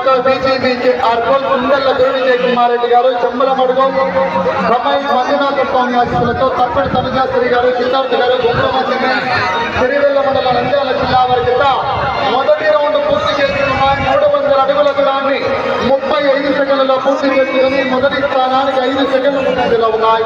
ఆశలతో బీజేపీకి ఆర్కోల్ కుండల గురు విజయ్ కుమార్ రెడ్డి గారు చెమ్మల మడుగు కమ్మాయి మంజునాథ స్వామి ఆశీస్సులతో తప్పటి తనుజాశ్రీ గారు సిద్ధార్థ గారు గుండ్రమందిని సిరివెల్ల మండల నంద్యాల జిల్లా వారి కింద మొదటి రౌండ్ పూర్తి చేసుకున్న మూడు వందల అడుగుల దూరాన్ని ముప్పై ఐదు సెకండ్లలో పూర్తి చేసుకుని మొదటి స్థానానికి ఐదు సెకండ్ల ముందంజలో ఉన్నాయి.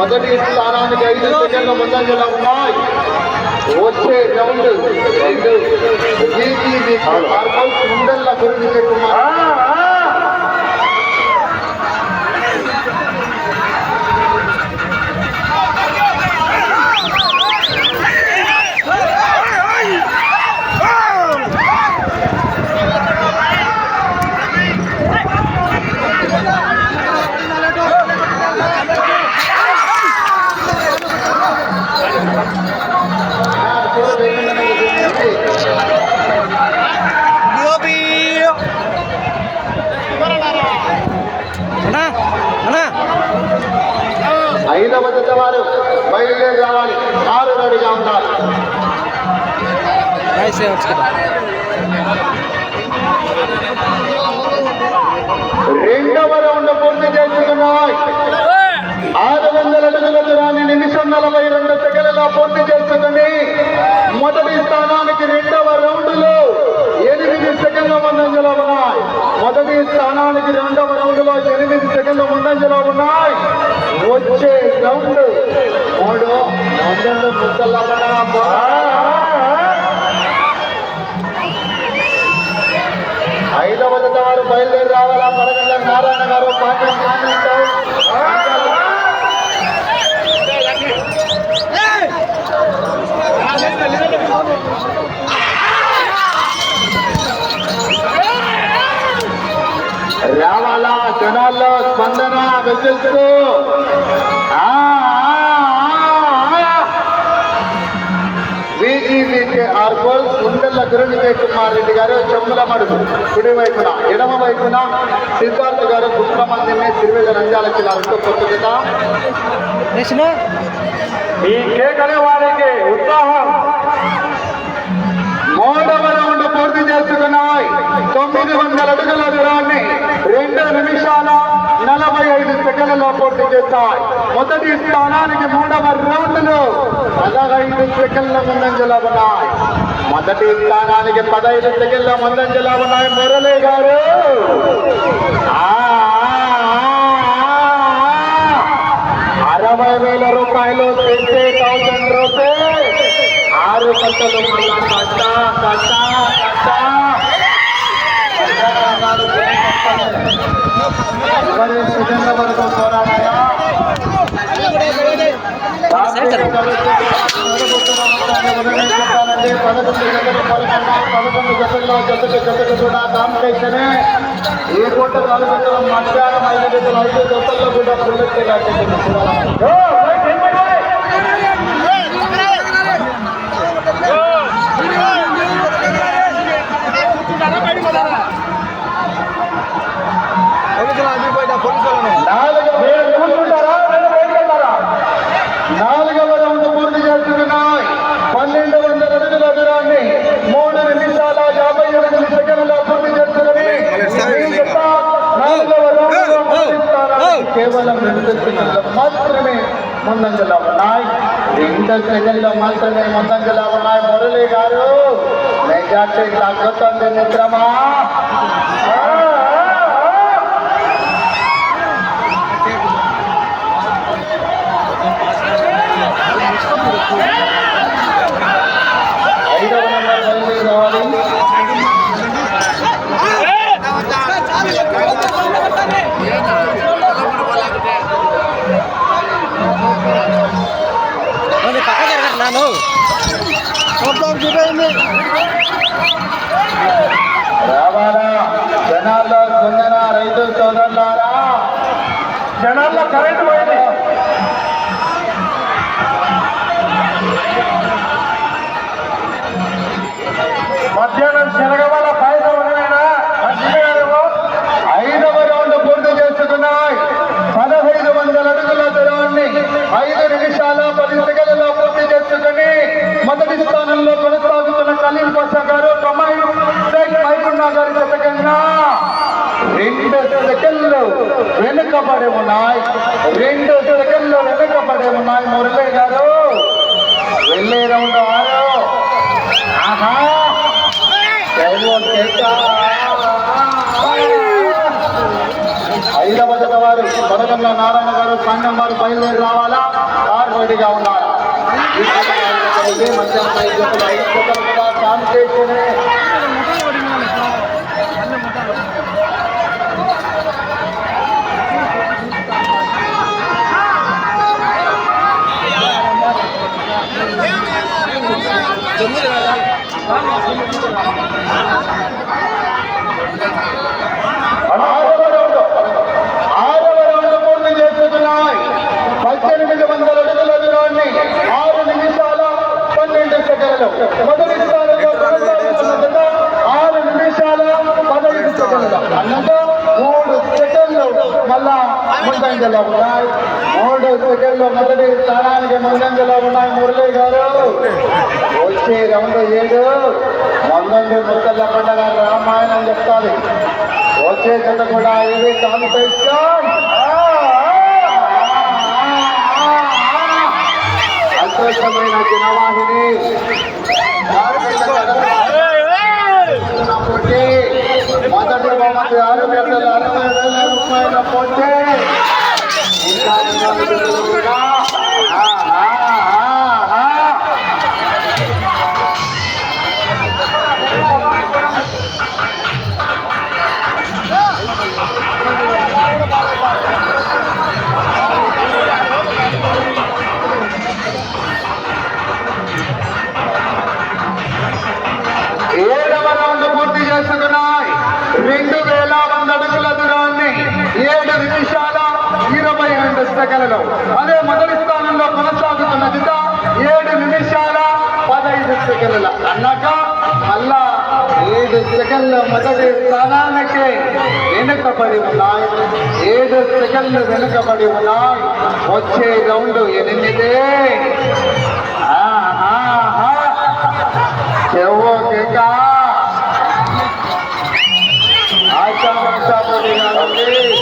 మొదటి స్థానానికి ఐదు సెకండ్ల ముందంజలో ఉన్నాయి. వచ్చే రౌండ్ రెండు బీజేపీ ఆర్కోల్ కుండల గురు విజయ్ కుమార్ చేయవచ్చు కదా రెండవ రౌండ్ పూర్తి చేసుకున్నాయి ఆరు వందల అడుగుల దూరాన్ని నిమిషం నలభై రెండు సెకండ్లలో పూర్తి చేసుకుని మొదటి స్థానానికి రెండవ రౌండ్లో ఎనిమిది సెకండ్ల ముందంజలో ఉన్నాయి. మొదటి స్థానానికి రెండవ రౌండ్లో ఎనిమిది సెకండ్ల ముందంజలో ఉన్నాయి. వచ్చే రౌండ్ మూడు. వందల ముసలమ్మ ఐదవ జత వారు బయలుదేరి రావాలా? పడగల నారాయణ గారు పాటలు ఆనందించారు. రావాలా? జనాల్లో స్పందన వెచ్చిస్తూ కుండల గురునిపై కుమార్ రెడ్డి గారు చెమ్ముల మడుగు. కుడి వైపున ఎడమ వైపున సిద్ధార్థ గారు గుప్రమందిని తిరువేద నంద్యాల జిల్లాలతో నేసిన ఈ కేకలే వారికి ఉత్సాహం. మూడవ రౌండ్ పూర్తి చేసుకున్నాయి. తొమ్మిది వందల అడుగుల దూరాన్ని రెండు నిమిషాల నలభై ఐదు సెకండ్లలో పూర్తి చేస్తాయి. మొదటి స్థానానికి మూడవ రౌండ్లో పదహైదు సెకండ్ల ముందంజలో ఉన్నాయి. మొదటి స్థానానికి పదహైదు సెకండ్ల ముందంజలా ఉన్నాయి మురళి గారు. అరవై వేల రూపాయలు ట్వంటీ థౌసండ్ రూపీస్ ఆరు గంటలు మళ్ళా కట్ట కట్ట కట్ట. ఇరవై సెకండ్ల వరకు పోరాడాయా పదకొండు జతలు పదకొండు పదకొండు జతల్లో జతకు జతకు కూడా ఏ పూట పాల్గొనడం మధ్యాహ్నం ఐదు జతలు ఐదు జతల్లో కూడా బుల్లెట్ నాలుగవ మీరు కూర్చుంటారా లేదా బయటికి వెళ్తారా నాలుగవ రౌండ్ పూర్తి చేసుకున్నాయి పన్నెండు వందల అడుగుల దూరాన్ని మూడు నిమిషాల యాభై ఎనిమిది సెకండ్ల పూర్తి చేసుకుని ఈ జత నాలుగవ రౌండ్లో మొదటి స్థానానికి కేవలం మాత్రమే ముందంజలో ఉన్నాయి రెండు సెకండ్లో మాత్రమే ముందంజలో ఉన్నాయి మురళి గారు? మెజార్టీ తగ్గుతుంది మిత్రమా? Yeah ఆ, ఆ. ఐదవ నెంబర్ బయలుదేరి రావాలి పక్క జరగదు నాను రావాలా జనాల్లో రైతు సోదరులారా. జనాల్లో కరెంట్ వెనుకబడి ఉన్నాయి. రెండు సెకండ్లు వెనుకబడి ఉన్నాయి మురళి గారు వెళ్ళే రౌండ్ ఆరు. ఆహా. ఐదవ జత వారు కొడగండ్ల నారాయణ గారు సంఘం వారు బయలుదేరి రావాలా? కారు రెడీగా ఉన్నారా మధ్యాహ్నం ఐదు జతలు ఐదు జతలు కూడా కాంపిటీషన్ పద్దెనిమిది వందల అడుగుల దూరాన్ని ఆరు నిమిషాల పన్నెండు సెకండ్లు. మొదటి స్థానంలో కొనసాగుతున్న ఆరు నిమిషాల పదహైదు సెకండ్లు అన్నట్టు మూడు సెకండ్లు. మళ్ళా ముందంజలో ఉన్నాయి? మూడు మొదటి స్థానానికి ముందంజలో ఉన్నాయి మురళి గారు. వచ్చే రౌండ్ ఏడు. మొన్నండి ముత్తల పండగ రామాయణం చెప్తాది వచ్చే జత కూడా ఇది కాంపిటీషన్. అద్భుతమైన జనవాహిని. మొదటి బహుమతి ఆరు గంటల అరవై వేల రూపాయల పోటీ ఇంకా రెండు జతలు కూడా ఆ, ఇరవై అదే మొదటి స్థానంలో కొనసాగుతున్న దిశ ఏడు నిమిషాల పదహైదు సెకండ్ల. అన్నాక మళ్ళా ఏడు సెకండ్ల మొదటి స్థానానికి వెనుకబడి ఉన్నాయి. ఏడు సెకండ్లు వెనుకబడి ఉన్నాయి. వచ్చే రౌండ్ ఎనిమిదే. ఆహా చెవ్వక ఆశాపడి నుండి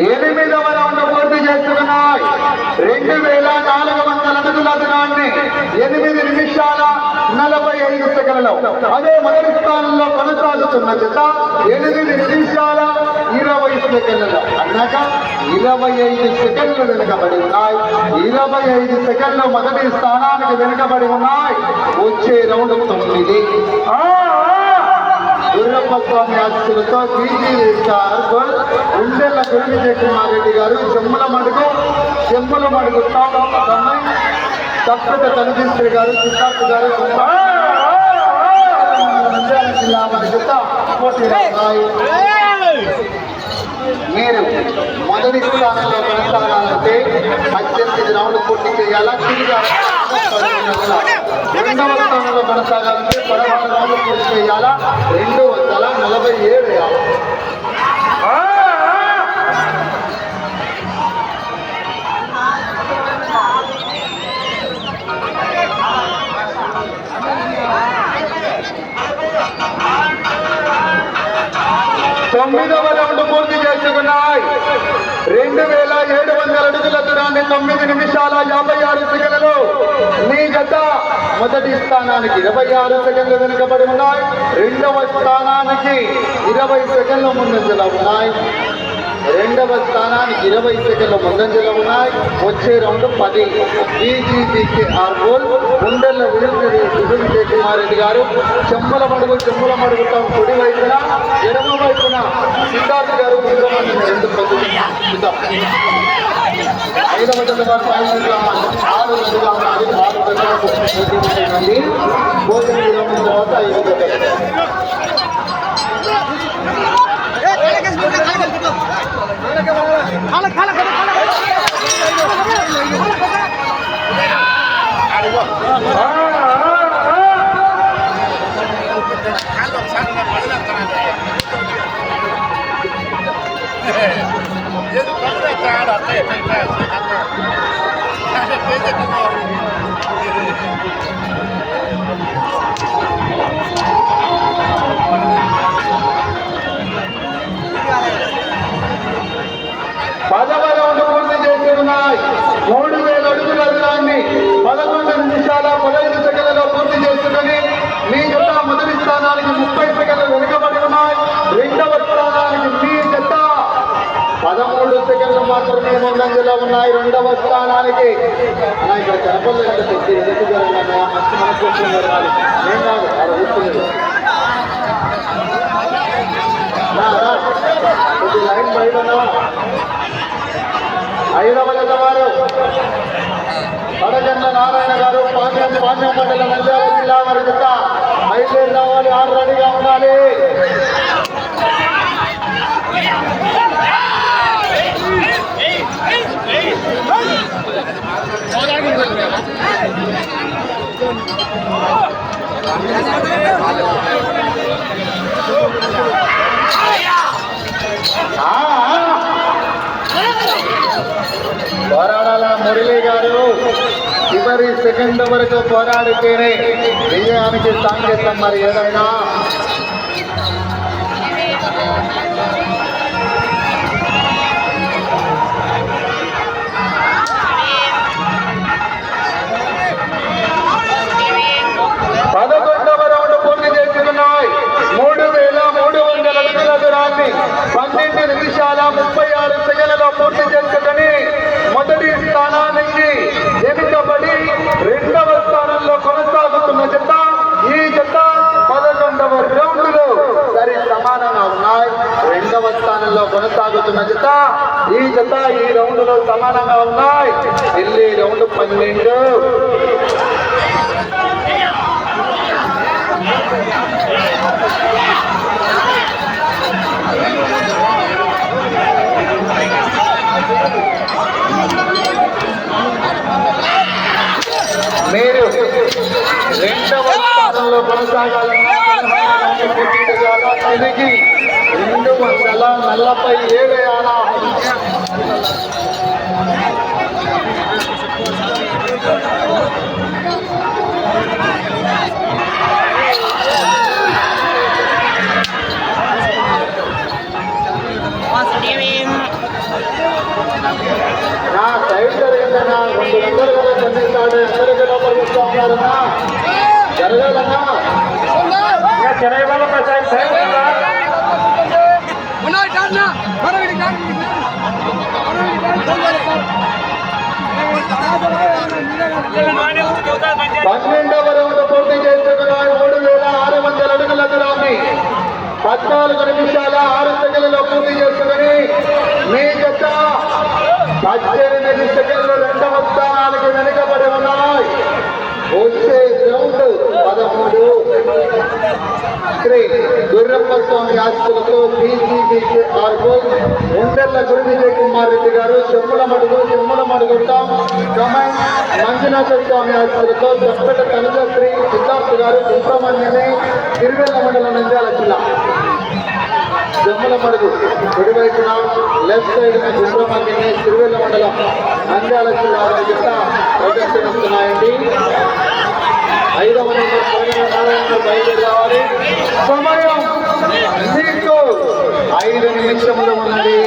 ఎనిమిదవ రౌండ్ పూర్తి చేసుకున్నాయి రెండు వేల నాలుగు వందల అడుగుల ఎనిమిది నిమిషాల నలభై ఐదు సెకండ్లు. అదే మొదటి స్థానంలో కొనసాగుతున్న జత ఎనిమిది నిమిషాల ఇరవై సెకండ్లు. అన్నాక ఇరవై ఐదు సెకండ్లు వెనుకబడి ఉన్నాయి. ఇరవై ఐదు సెకండ్లు మొదటి స్థానానికి వెనుకబడి ఉన్నాయి. వచ్చే రౌండ్ తొమ్మిది. వీరప్ప స్వామి ఆశీస్సులతో బీజీ అర్బన్ ఉండెల్ల గురువిజయ కుమార్ రెడ్డి గారు చెమ్మల మడుగు చెమ్మల మడుగు తప్పక రమణ్ గారు సిద్ధార్థ గారు జిల్లా మన జత పోటీ మీరు మొదటి స్థానంలో కొనసాగాలంటే పద్దెనిమిది రౌండ్లు పూర్తి చేయాలా? తిరిగి రెండవ స్థానంలో కొనసాగాలంటే పదహారు రౌండ్లు పూర్తి చేయాలా? రెండు వందల నలభై ఏడు తొమ్మిదవ రౌండ్ పూర్తి చేసుకున్నాయి. రెండు వేల ఏడు వందల అడుగుల దూరాన్ని తొమ్మిది నిమిషాల యాభై ఆరు సెకండ్లు మీ గత మొదటి స్థానానికి ఇరవై ఆరు సెకండ్లు వెనుకబడి ఉన్నాయి. రెండవ స్థానానికి ఇరవై సెకండ్ల ముందంజలో ఉన్నాయి. రెండవ స్థానానికి ఇరవై సెకండ్ల ముందంజలో ఉన్నాయి. వచ్చే రౌండ్ పది. బీజీపీకి ఆర్గోల్ ఉండెల్ల విజయ విజయ కుమార్ రెడ్డి గారు. చెమ్మల మడుగు చెమ్మల తాము కుడి వైపున ఎడమ వైపున సిద్ధార్థ్ గారు రెండు ప్రజలు సిద్ధార్థ్ ఐదవ జత వారు ఫైనల్గా ఆరు జతగా ఉన్నది ఆరు జతలకు పోటీ ఉంటుందండి భోజన విరామం తర్వాత ఐదు খালা খালা খালা খালা Thank you. పదవ రౌండ్ పూర్తి చేసి ఉన్నాయి మూడు వేల అడుగుల దూరాన్ని పదకొండు నిమిషాల పదహైదు సెకండ్లలో పూర్తి చేస్తుందని మీ జత మొదటి స్థానానికి ముప్పై సెకండ్లు వెనుకబడి ఉన్నాయి. రెండవ స్థానానికి మీ జత పదమూడు సెకండ్లు మాత్రమే ముందంజలో ఉన్నాయి. రెండవ స్థానానికి అన్నా ఇక్కడ కనపడలేదు తెచ్చి ఎదుటి జరగాలి మంచి మనసు జరగాలి. ఏం కాదు అలా కూర్చునేది కొద్ది లైన్ బయట ఐదవ జత వారు కడజన్న నారాయణ గారు పాండ్యం పాండ్యం మండలం నంద్యాల జిల్లా వారి జత బయలుదేరి రావాలి ఆరు రెడీగా ఉండాలి ఆ, మురళి గారు చివరి సెకండ్ వరకు పోరాడితేనే విజయానికి సాంకేతం మరి ఏదైనా సమానంగా ఉన్నాయి ఢిల్లీ రౌండ్ పన్నెండు. మీరు రెండవ స్థానంలో కొనసాగాలన్నా రెండు వందల నలభై ఏడు ఆనా జరిగిందన్నా రెండు ఉన్నారన్నా జరగాలన్నా పన్నెండవ రౌండ్ పూర్తి చేసుకున్నాయి మూడు వేల ఆరు వందల అడుగుల దూరాన్ని పద్నాలుగు నిమిషాల ఆరు సెకండ్లలో పూర్తి చేసుకుని మీ గత పద్దెనిమిది సెకండ్లు రెండవ స్థానానికి వెనుకబడి ఉన్నాయి వచ్చే రౌండ్ పదమూడు శ్రీ గుర్రప్ప స్వామి ఆస్తులతో బీసీబీసీ ఆర్గో ఉండెల్ల గురు విజయ్ కుమార్ రెడ్డి గారు చెప్పుల మడుగు చెమ్ముల మడుగుతాం కమన్ మంజునాథ స్వామి ఆస్తులతో చప్పట కనుక శ్రీ సిద్ధార్థ్ గారు సుబ్రహ్మణ్యమే తిరువెల్ల మండలం నంద్యాల జిల్లా జమ్మల మరుగు కుడివైపున లెఫ్ట్ సైడ్ సుబ్రహ్మ దినేష్ తిరువెల్ల మండలం నంద్యాల ప్రదర్శిస్తున్నాయండి ఐదవ నెంబర్ బయలుదేరి రావాలి. సమయం మీకు ఐదు నిమిషములు ఉన్నది.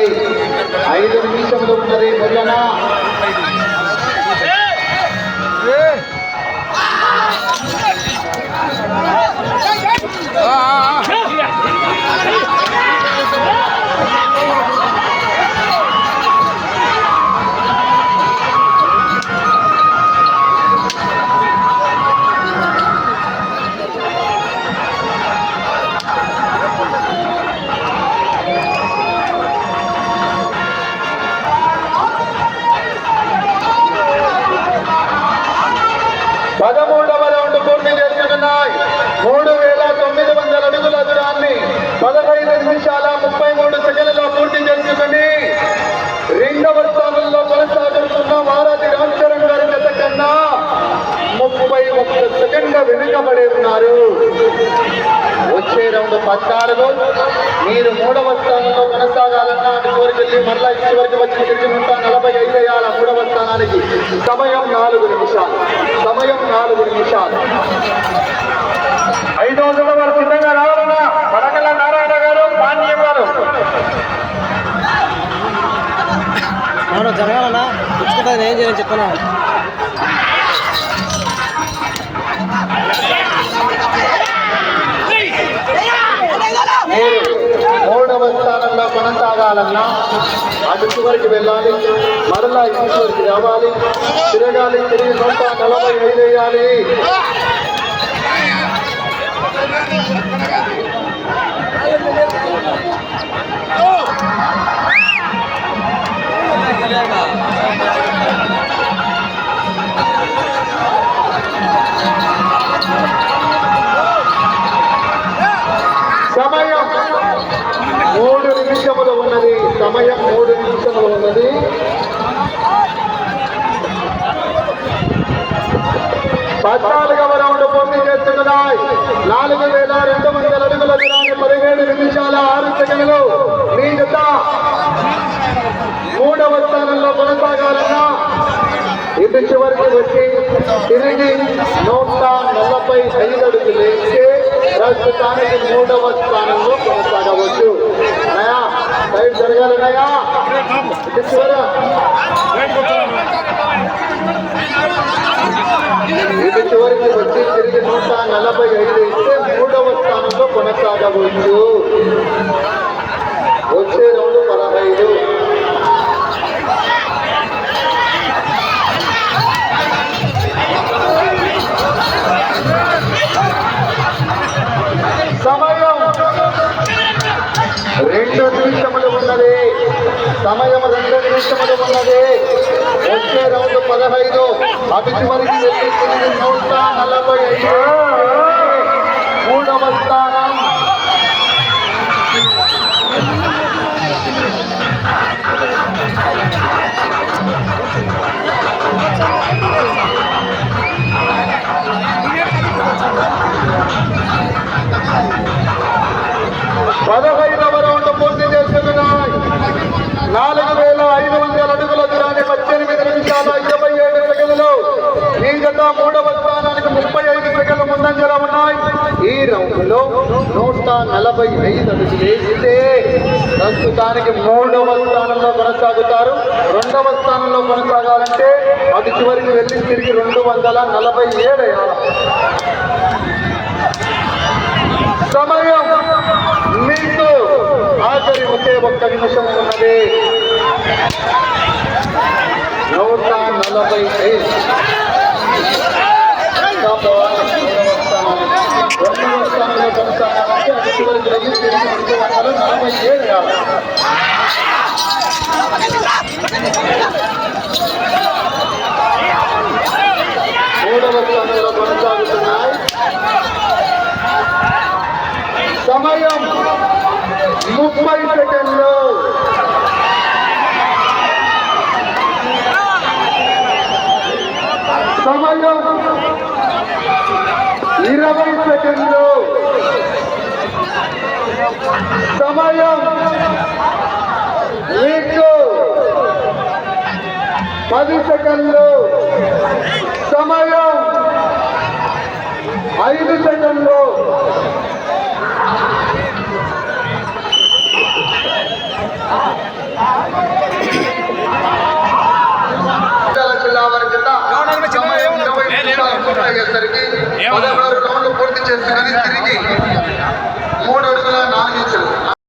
ఐదు నిమిషములు ఉన్నది మొదలన Yeah. మహారాజు రామ్ గారి గత కన్నా ముప్పై ఒక్క సెకండ్ల వెనుకబడి ఉన్నారు. వచ్చే రెండు పద్నాలుగు. మీరు మూడవ స్థానంలో కొనసాగాలన్నా అటు కోరికెళ్ళి మరలా ఇచ్చి వచ్చిన వచ్చి తిరిగి నూట నలభై ఐదు వేయాల మూడవ స్థానానికి సమయం నాలుగు నిమిషాలు. సమయం నాలుగు నిమిషాలు. ఐదు రోజుల వారు సిద్ధంగా రావాలన్నా వడకల నారాయణ గారు పాండ్యం గారు. జరగాలన్నా? పుచ్చుకుంటుంది నేను ఏం చేయని చెప్తున్నా మూడవ స్థానంలో కొనసాగాలన్నా అటు చివరికి వెళ్ళాలి మరలా ఇటు చివరికి రావాలి తిరగాలి తిరిగి నూట నలభై ఐదు వేయాలి Oh! సమయం మూడు నిమిషములు ఉన్నది. సమయం మూడు నిమిషములు ఉన్నది. పద్నాలుగవ రౌండ్ పూర్తి చేస్తున్నాయి నాలుగు వేల రెండు వందల అడుగుల దినాన్ని పదిహేడు నిమిషాల ఆరు సెకండ్లు. మీ జత. మూడవ స్థానంలో కొనసాగాలన్నా ఇటు చివరికి వచ్చి తిరిగి నూట నలభై ఐదు అడుగులు వేస్తే ప్రస్తుతానికి మూడవ స్థానంలో కొనసాగవచ్చు. నయా సైడ్ జరగాలి నయా ఇటు చివర. ఇటు చివరికి వచ్చి తిరిగి నూట నలభై ఐదు ఇస్తే మూడవ స్థానంలో కొనసాగవచ్చు. వచ్చే ఉన్నది సమయం రెండు నిమిషములు ఉన్నది వచ్చే రౌండ్ పదహైదు అటు చివరికి వెళ్ళి తిరిగి నూట నలభై ఐదు మూడవ స్థానం నలభై ఐదు అడుగులు వేస్తే ప్రస్తుతానికి మూడవ స్థానంలో కొనసాగుతారు. రెండవ స్థానంలో కొనసాగాలంటే అది చివరికి వెళ్ళి తిరిగి రెండు వందల నలభై ఏడు సమయం మీకు ఆఖరి ఒకే ఒక్క నిమిషం ఉన్నది. నూట నలభై ఐదు రెండవ స్థానంలో కొనసాగాలంటే అది చివరికి వెళ్ళి తిరిగి రెండు వందల నలభై ఏడు కావాలి మూడవ స్థానంలో కొనసాగుతున్నాయి సమయం. ముప్పై సెకండ్లు సమయం. ఇరవై సెకండ్లు. సమయం. మీకు పది సెకండ్లు. సమయం. ఐదు సెకండ్లు. పూర్తి చేసుకుని మూడు అడుగుల నాలుగు ఇంచులు.